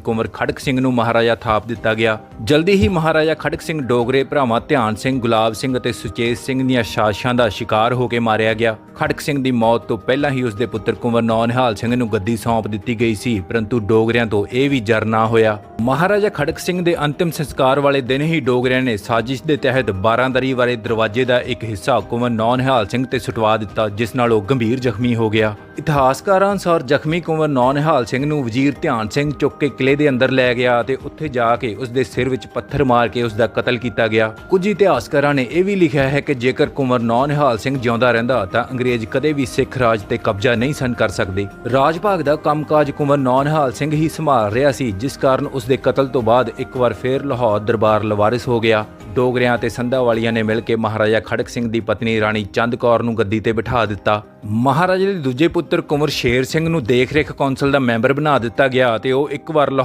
ਕੁੰਵਰ ਖੜਕ ਸਿੰਘ ਨੂੰ ਮਹਾਰਾਜਾ ਥਾਪ ਦਿੱਤਾ ਗਿਆ। ਜਲਦੀ ਹੀ ਮਹਾਰਾਜਾ ਖੜਕ ਸਿੰਘ ਡੋਗਰੇ ਭਰਾਵਾਂ ਧਿਆਨ ਸਿੰਘ, ਗੁਲਾਬ ਸਿੰਘ ਅਤੇ ਸੁਚੇਤ ਸਿੰਘ ਦੀਆਂ ਸਾਜ਼ਿਸ਼ਾਂ ਦਾ ਸ਼ਿਕਾਰ ਹੋ ਕੇ ਮਾਰਿਆ ਗਿਆ। ਖੜਕ ਸਿੰਘ ਦੀ ਮੌਤ ਤੋਂ ਪਹਿਲਾਂ ਹੀ ਉਸ ਦੇ ਪੁੱਤਰ ਕੁੰਵਰ ਨੌਨਹਾਲ ਸਿੰਘ ਨੂੰ ਗੱਦੀ ਸੌਂਪ ਦਿੱਤੀ ਗਈ ਸੀ, ਪਰੰਤੂ ਡੋਗਰਿਆਂ ਤੋਂ ਇਹ ਵੀ ਜਰ ਨਾ ਹੋਇਆ। ਮਹਾਰਾਜਾ ਖੜਕ ਸਿੰਘ ਦੇ ਅੰਤਿਮ ਸੰਸਕਾਰ ਵਾਲੇ ਦਿਨ ਹੀ ਡੋਗਰਿਆਂ ਨੇ ਸਾਜ਼ਿਸ਼ ਦੇ ਤਹਿਤ 12 ਵਾਲੇ ਦਰਵਾਜ਼ੇ ਦਾ ਇੱਕ ਹਿੱਸਾ ਕੁੰਵਰ ਨੌਨਹਾਲ ਸਿੰਘ ਤੇ ਸੁਟਵਾ ਦਿੱਤਾ, ਜਿਸ ਨਾਲ ਉਹ ਗੰਭੀਰ ਜ਼ਖਮੀ ਹੋ ਗਿਆ। ਇਤਿਹਾਸਕਾਰਾਂ ਅਨੁਸਾਰ ਜ਼ਖਮੀ ਕੁੰਵਰ ਨੌਨਹਾਲ ਸਿੰਘ ਨੂੰ ਵਜ਼ੀਰ ਧਿਆਨ ਸਿੰਘ ਚੁੱਕ ਕੇ ਕਿਲੇ ਦੇ ਅੰਦਰ ਲੈ ਗਿਆ ਤੇ ਉੱਥੇ ਜਾ ਕੇ ਉਸ ਦੇ ਸਿਰ ਵਿੱਚ ਪੱਥਰ ਮਾਰ ਕੇ ਉਸ ਦਾ ਕਤਲ ਕੀਤਾ ਗਿਆ। ਕੁਝ ਇਤਿਹਾਸਕਾਰਾਂ ਨੇ ਇਹ ਵੀ ਲਿਖਿਆ ਹੈ ਕਿ ਜੇਕਰ ਕੁੰਵਰ ਨੌਨਹਾਲ ਸਿੰਘ ਜਿਉਂਦਾ ਰਹਿੰਦਾ ਤਾਂ ਅੰਗਰੇਜ਼ ਕਦੇ ਵੀ ਸਿੱਖ ਰਾਜ ਤੇ ਕਬਜ਼ਾ ਨਹੀਂ ਸਨ ਕਰ ਸਕਦੇ। ਰਾਜ ਭਾਗ ਦਾ ਕੰਮਕਾਜ ਕੁੰਵਰ ਨੌਨਹਾਲ ਸਿੰਘ ਹੀ ਸੰਭਾਲ ਰਿਹਾ ਸੀ, ਜਿਸ ਕਾਰਨ ਉਸ ਦੇ ਕਤਲ ਤੋਂ ਬਾਅਦ ਇੱਕ ਵਾਰ ਫੇਰ ਲਾਹੌਰ ਦਰਬਾਰ ਲਵਾਰਿਸ ਹੋ ਗਿਆ। ਡੋਗਰਿਆਂ ਤੇ ਸੰਧਾ ਵਾਲੀਆਂ ਨੇ ਮਿਲ ਕੇ ਮਹਾਰਾਜਾ ਖੜਕ ਸਿੰਘ ਦੀ ਪਤਨੀ ਰਾਣੀ ਚੰਦ ਕੌਰ ਨੂੰ ਗੱਦੀ ਤੇ ਬਿਠਾ ਦਿੱਤਾ। ਮਹਾਰਾਜਾ ਦੇ ਦੂਜੇ ਪੁੱਤਰ ਕੁੰਵਰ ਸ਼ੇਰ ਸਿੰਘ ਨੂੰ ਦੇਖ-ਰੇਖ ਕੌਂਸਲ ਦਾ ਮੈਂਬਰ ਬਣਾ ਦਿੱਤਾ ਗਿਆ ਤੇ ਉਹ ਇੱਕ ਵਾਰ ਲਾਹੌਰ